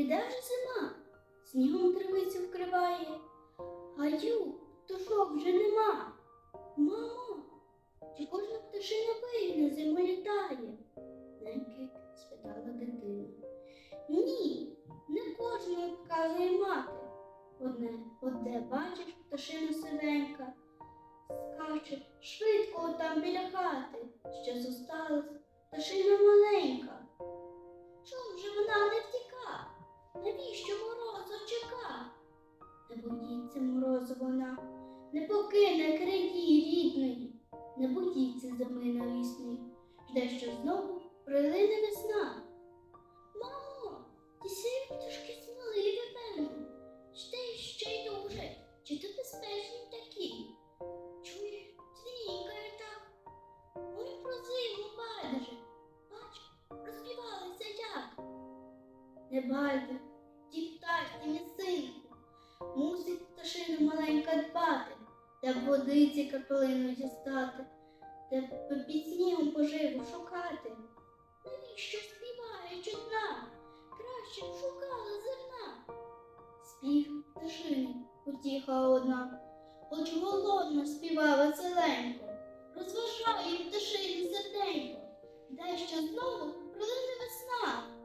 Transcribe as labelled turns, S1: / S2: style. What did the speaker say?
S1: Іде вже зима, снігом травицю вкриває, гаю птушок вже нема. Мамо, чи кожна пташина вийде зиму літає? Неньки спитала дитина. Ні, не кожна вказує мати. Одне, одне бачиш пташина сивенька, скаче швидко там біля хати, що зосталась пташина маленька. Навіщо морозу чека? Не боїться морозу вона, не покине краї рідної, не боїться зими навісної, жде, що знову прилине весна. Мамо, ті сиві пташки сміливі, певно, й ще й дуже, чи то безпечні такі? Чує, дзвінькає так, ой про зиму байдуже, бач, розпівалися як. Не байде, де б водиці капелину дістати, б під снігом поживу шукати. Навіщо співає чудна? Краще б шукала зерна. Спів пташини утіха одна, хоч голодно співала веселенько, розважає пташини серденько, де ще знову прилине весна.